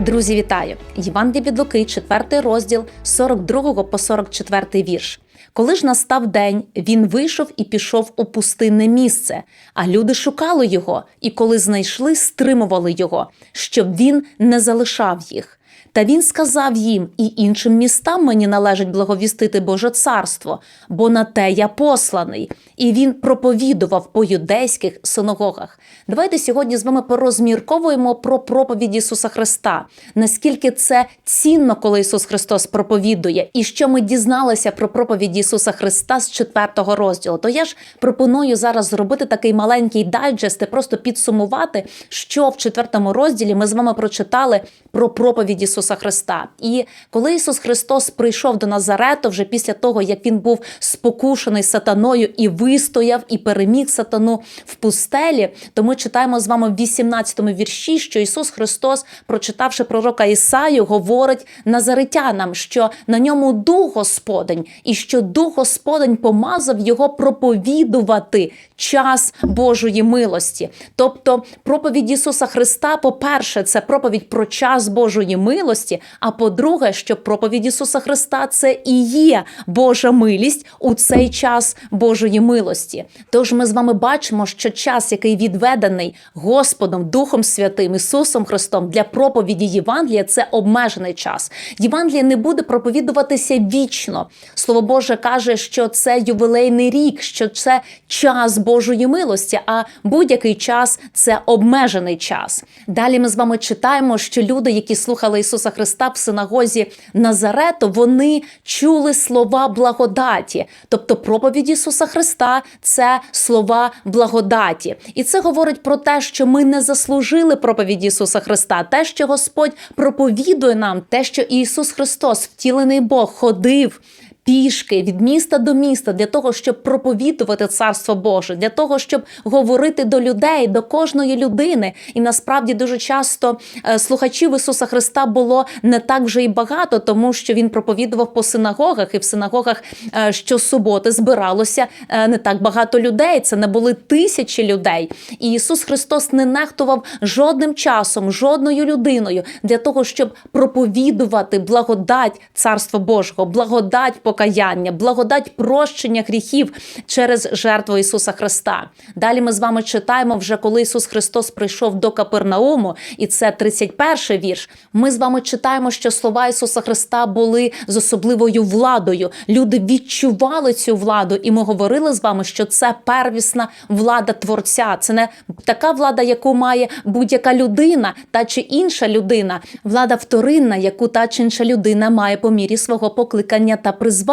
Друзі, вітаю! Євангеліє від Луки, 4 розділ, 42 по 44 вірш. Коли ж настав день, він вийшов і пішов у пустинне місце, а люди шукали його, і коли знайшли, стримували його, щоб він не залишав їх. Та він сказав їм, і іншим містам мені належить благовістити Боже царство, бо на те я посланий. І він проповідував по юдейських синагогах. Давайте сьогодні з вами порозмірковуємо про проповідь Ісуса Христа. Наскільки це цінно, коли Ісус Христос проповідує, і що ми дізналися про проповідь Ісуса Христа з 4 розділу. То я ж пропоную зараз зробити такий маленький дайджест і просто підсумувати, що в 4 розділі ми з вами прочитали про проповідь Ісуса Христа. І коли Ісус Христос прийшов до Назарету, вже після того, як він був спокушений сатаною і вистояв, і переміг сатану в пустелі, то ми читаємо з вами в 18 вірші, що Ісус Христос, прочитавши пророка Ісаю, говорить назаритянам, що на ньому дух Господень, і що дух Господень помазав його проповідувати час Божої милості. Тобто, проповідь Ісуса Христа, по-перше, це проповідь про час Божої милості. А по-друге, що проповідь Ісуса Христа це і є Божа милість у цей час Божої милості. Тож ми з вами бачимо, що час, який відведений Господом, Духом Святим, Ісусом Христом для проповіді Євангелія, це обмежений час. Євангеліє не буде проповідуватися вічно. Слово Боже каже, що це ювілейний рік, що це час Божої милості, а будь-який час це обмежений час. Далі ми з вами читаємо, що люди, які слухали Ісуса Христа в синагозі Назарету, вони чули слова благодаті, тобто проповідь Ісуса Христа це слова благодаті. І це говорить про те, що ми не заслужили проповідь Ісуса Христа, те, що Господь проповідує нам, те, що Ісус Христос, втілений Бог, ходив пішки від міста до міста для того, щоб проповідувати царство Боже, для того, щоб говорити до людей, до кожної людини. І насправді дуже часто е, слухачів Ісуса Христа було не так вже і багато, тому що він проповідував по синагогах, і в синагогах е, щосуботи збиралося е, не так багато людей. Це не були тисячі людей. І Ісус Христос не нехтував жодним часом, жодною людиною для того, щоб проповідувати благодать Царства Божого, благодать покаяння, благодать прощення гріхів через жертву Ісуса Христа. Далі ми з вами читаємо вже коли Ісус Христос прийшов до Капернауму, і це 31 вірш. Ми з вами читаємо, що слова Ісуса Христа були з особливою владою. Люди відчували цю владу, і ми говорили з вами, що це первісна влада Творця. Це не така влада, яку має будь-яка людина та чи інша людина, влада вторинна, яку та чи інша людина має по мірі свого покликання та призвання.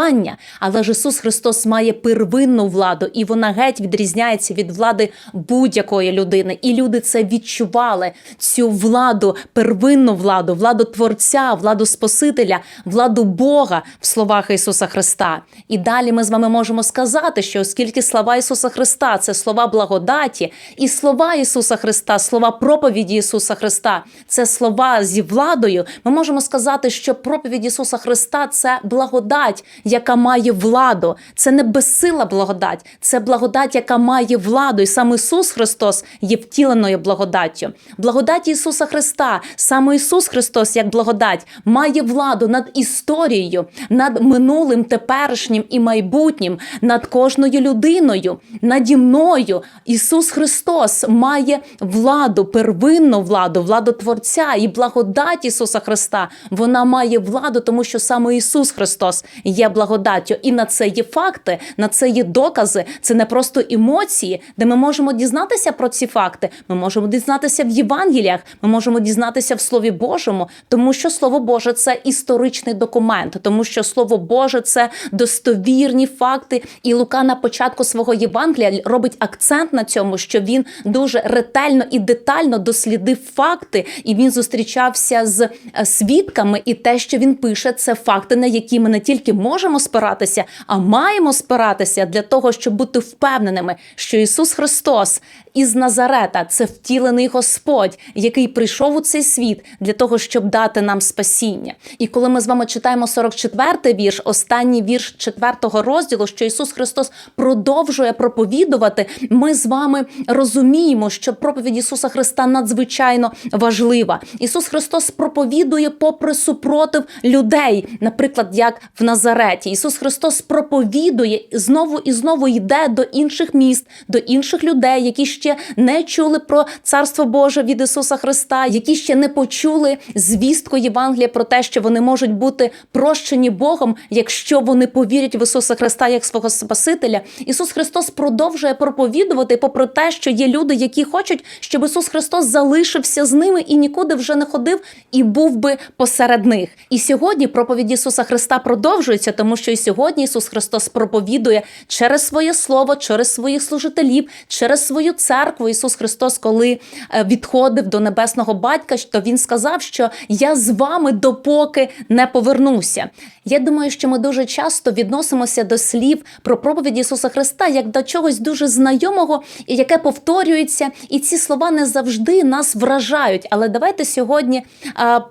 Але ж Ісус Христос має первинну владу, і вона геть відрізняється від влади будь-якої людини. І люди це відчували. Цю владу, первинну владу, владу Творця, владу Спасителя, владу Бога в словах Ісуса Христа. І далі ми з вами можемо сказати, що оскільки слова Ісуса Христа це слова благодаті, і слова Ісуса Христа, слова проповіді Ісуса Христа, це слова зі владою, ми можемо сказати, що проповідь Ісуса Христа це благодать, яка має владу. Це не безсила благодать, це благодать, яка має владу. І сам Ісус Христос є втіленою благодаттю. Благодать Ісуса Христа, саме Ісус Христос, як благодать, має владу над історією, над минулим, теперішнім і майбутнім, над кожною людиною, наді мною. Ісус Христос має владу, первинну владу, владу Творця і благодать Ісуса Христа. Вона має владу, тому що саме Ісус Христос є благодаттю. І на це є факти, на це є докази. Це не просто емоції, де ми можемо дізнатися про ці факти. Ми можемо дізнатися в Євангеліях, ми можемо дізнатися в Слові Божому, тому що Слово Боже це історичний документ, тому що Слово Боже це достовірні факти. І Лука на початку свого Євангелія робить акцент на цьому, що він дуже ретельно і детально дослідив факти, і він зустрічався з е, свідками, і те, що він пише, це факти, на які ми не тільки можемо можемо спиратися, а маємо спиратися для того, щоб бути впевненими, що Ісус Христос із Назарета це втілений Господь, який прийшов у цей світ для того, щоб дати нам спасіння. І коли ми з вами читаємо 44-й вірш, останній вірш 4-го розділу, що Ісус Христос продовжує проповідувати, ми з вами розуміємо, що проповідь Ісуса Христа надзвичайно важлива. Ісус Христос проповідує попри супротив людей, наприклад, як в Назареті. Ісус Христос проповідує знову і знову йде до інших міст, до інших людей, які ще не чули про Царство Боже від Ісуса Христа, які ще не почули звістку Євангелія про те, що вони можуть бути прощені Богом, якщо вони повірять в Ісуса Христа як свого Спасителя. Ісус Христос продовжує проповідувати, попри те, що є люди, які хочуть, щоб Ісус Христос залишився з ними і нікуди вже не ходив і був би посеред них. І сьогодні проповідь Ісуса Христа продовжується, тому що і сьогодні Ісус Христос проповідує через своє слово, через своїх служителів, через свою церкву. Ісус Христос, коли е, відходив до небесного батька, то він сказав, що я з вами допоки не повернуся. Я думаю, що ми дуже часто відносимося до слів про проповідь Ісуса Христа як до чогось дуже знайомого, яке повторюється, і ці слова не завжди нас вражають. Але давайте сьогодні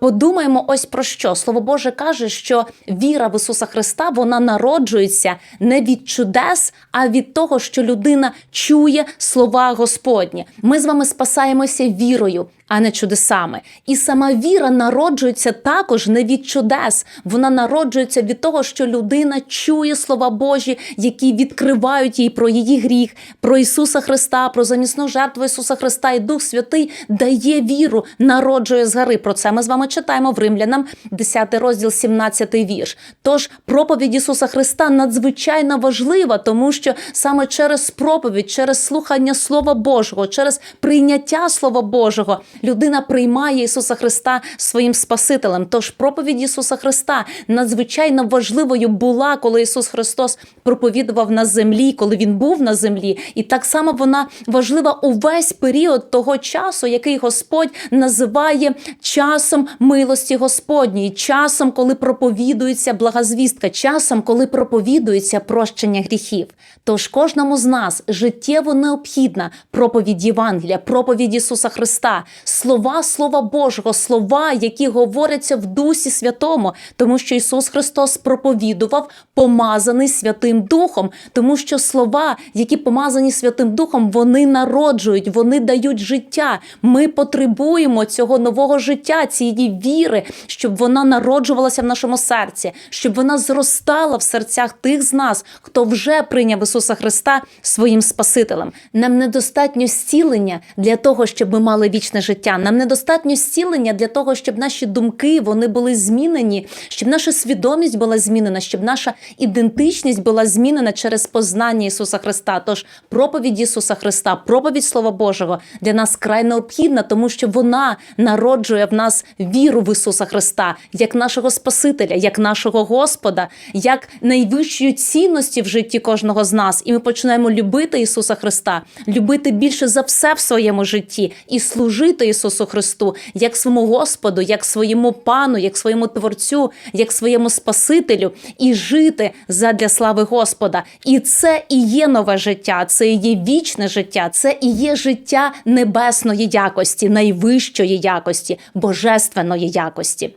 подумаємо ось про що. Слово Боже каже, що віра в Ісуса Христа вона народжується не від чудес, а від того, що людина чує слова Господні. Ми з вами спасаємося вірою. А не чудесами, і сама віра народжується також не від чудес. Вона народжується від того, що людина чує слова Божі, які відкривають їй про її гріх, про Ісуса Христа, про замісну жертву Ісуса Христа. І Дух Святий дає віру, народжує згори. Про це ми з вами читаємо в Римлянам, 10 розділ, 17 вірш. Тож проповідь Ісуса Христа надзвичайно важлива, тому що саме через проповідь, через слухання Слова Божого, через прийняття Слова Божого людина приймає Ісуса Христа своїм Спасителем. Тож проповідь Ісуса Христа надзвичайно важливою була, коли Ісус Христос проповідував на землі, коли Він був на землі. І так само вона важлива увесь період того часу, який Господь називає часом милості Господньої, часом, коли проповідується благозвістка, часом, коли проповідується прощення гріхів. Тож кожному з нас життєво необхідна проповідь Євангелія, проповідь Ісуса Христа слова Слова Божого, слова, які говоряться в Дусі Святому, тому що Ісус Христос проповідував, помазаний Святим Духом, тому що слова, які помазані Святим Духом, вони народжують, вони дають життя. Ми потребуємо цього нового життя, цієї віри, щоб вона народжувалася в нашому серці, щоб вона зростала в серцях тих з нас, хто вже прийняв Ісуса Христа своїм Спасителем. Нам недостатньо зцілення для того, щоб ми мали вічне життя. Нам недостатньо зцілення для того, щоб наші думки вони були змінені, щоб наша свідомість була змінена, щоб наша ідентичність була змінена через познання Ісуса Христа. Тож проповідь Ісуса Христа, проповідь Слова Божого для нас край необхідна, тому що вона народжує в нас віру в Ісуса Христа як нашого Спасителя, як нашого Господа, як найвищої цінності в житті кожного з нас. І ми починаємо любити Ісуса Христа, любити більше за все в своєму житті і служити Ісусу Христу як своєму Господу, як своєму пану, як своєму Творцю, як своєму Спасителю, і жити задля слави Господа. І це і є нове життя, це і є вічне життя, це і є життя небесної якості, найвищої якості, божественної якості.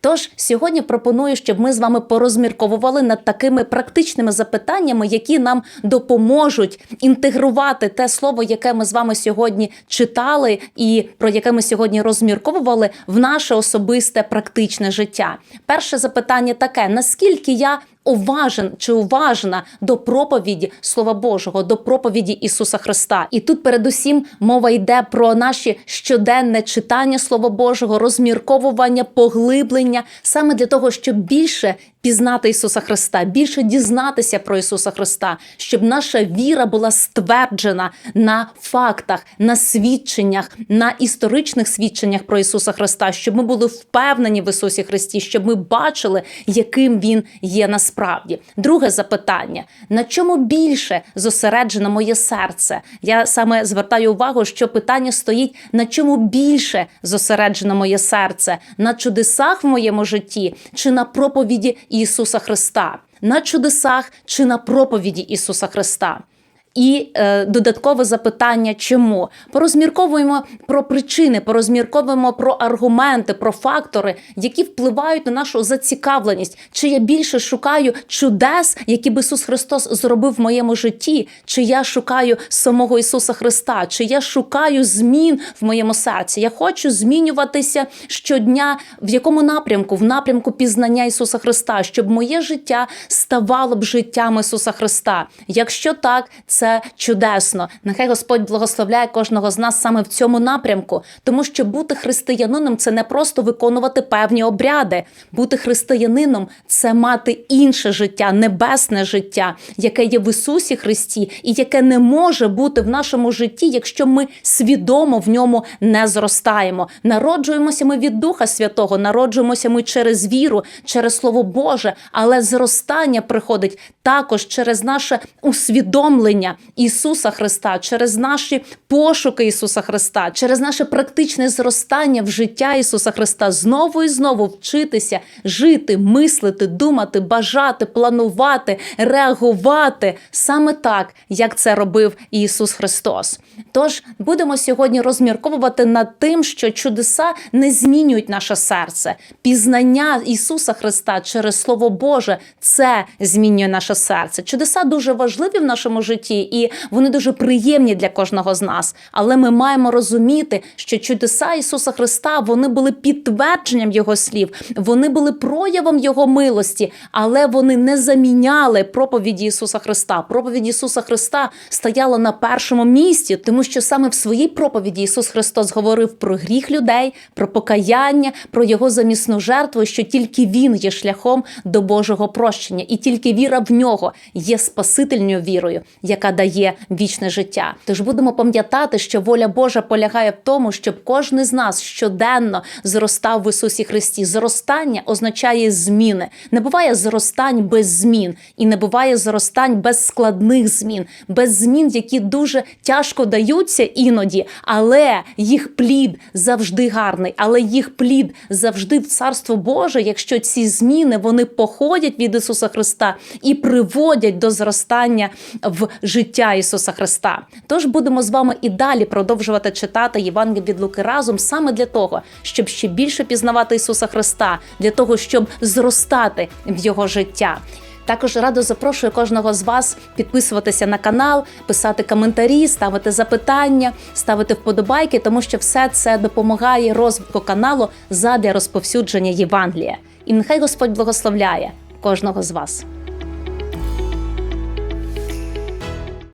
Тож сьогодні пропоную, щоб ми з вами порозмірковували над такими практичними запитаннями, які нам допоможуть інтегрувати те слово, яке ми з вами сьогодні читали, і про яке ми сьогодні розмірковували в наше особисте практичне життя. Перше запитання таке: наскільки я уважен чи уважна до проповіді Слова Божого, до проповіді Ісуса Христа. І тут, передусім, мова йде про наші щоденне читання Слова Божого, розмірковування, поглиблення саме для того, щоб більше пізнати Ісуса Христа, більше дізнатися про Ісуса Христа, щоб наша віра була стверджена на фактах, на свідченнях, на історичних свідченнях про Ісуса Христа, щоб ми були впевнені в Ісусі Христі, щоб ми бачили, яким Він є насправді. Друге запитання: на чому більше зосереджено моє серце? Я саме звертаю увагу, що питання стоїть: на чому більше зосереджено моє серце? На чудесах в моєму житті чи на проповіді Ісуса Христа. на чудесах чи на проповіді Ісуса Христа. І е, додаткове запитання, чому порозмірковуємо про причини, порозмірковуємо про аргументи, про фактори, які впливають на нашу зацікавленість. Чи я більше шукаю чудес, які б Ісус Христос зробив в моєму житті, чи я шукаю самого Ісуса Христа, чи я шукаю змін в моєму серці? Я хочу змінюватися щодня в якому напрямку? В напрямку пізнання Ісуса Христа, щоб моє життя ставало б життям Ісуса Христа. Якщо так, це чудесно. Нехай Господь благословляє кожного з нас саме в цьому напрямку, тому що бути християнином це не просто виконувати певні обряди. Бути християнином це мати інше життя, небесне життя, яке є в Ісусі Христі, і яке не може бути в нашому житті, якщо ми свідомо в ньому не зростаємо. Народжуємося ми від Духа Святого, народжуємося ми через віру, через Слово Боже, але зростання приходить також через наше усвідомлення Ісуса Христа, через наші пошуки Ісуса Христа, через наше практичне зростання в життя Ісуса Христа, знову і знову вчитися жити, мислити, думати, бажати, планувати, реагувати саме так, як це робив Ісус Христос. Тож будемо сьогодні розмірковувати над тим, що чудеса не змінюють наше серце. Пізнання Ісуса Христа через Слово Боже це змінює наше серце. Чудеса дуже важливі в нашому житті, і вони дуже приємні для кожного з нас. Але ми маємо розуміти, що чудеса Ісуса Христа вони були підтвердженням Його слів, вони були проявом Його милості, але вони не заміняли проповіді Ісуса Христа. Проповідь Ісуса Христа стояла на першому місці, тому що саме в своїй проповіді Ісус Христос говорив про гріх людей, про покаяння, про Його замісну жертву, що тільки Він є шляхом до Божого прощення, і тільки віра в нього є спасительною вірою, яка дає вічне життя. Тож будемо пам'ятати, що воля Божа полягає в тому, щоб кожен з нас щоденно зростав в Ісусі Христі. Зростання означає зміни. Не буває зростань без змін, і не буває зростань без складних змін, без змін, які дуже тяжко даються іноді, але їх плід завжди гарний, але їх плід завжди в Царство Боже, якщо ці зміни вони походять від Ісуса Христа і приводять до зростання в життя Ісуса Христа. Тож будемо з вами і далі продовжувати читати Євангеліє від Луки разом саме для того, щоб ще більше пізнавати Ісуса Христа, для того, щоб зростати в Його життя. Також радо запрошую кожного з вас підписуватися на канал, писати коментарі, ставити запитання, ставити вподобайки, тому що все це допомагає розвитку каналу задля розповсюдження Євангелія. І нехай Господь благословляє кожного з вас.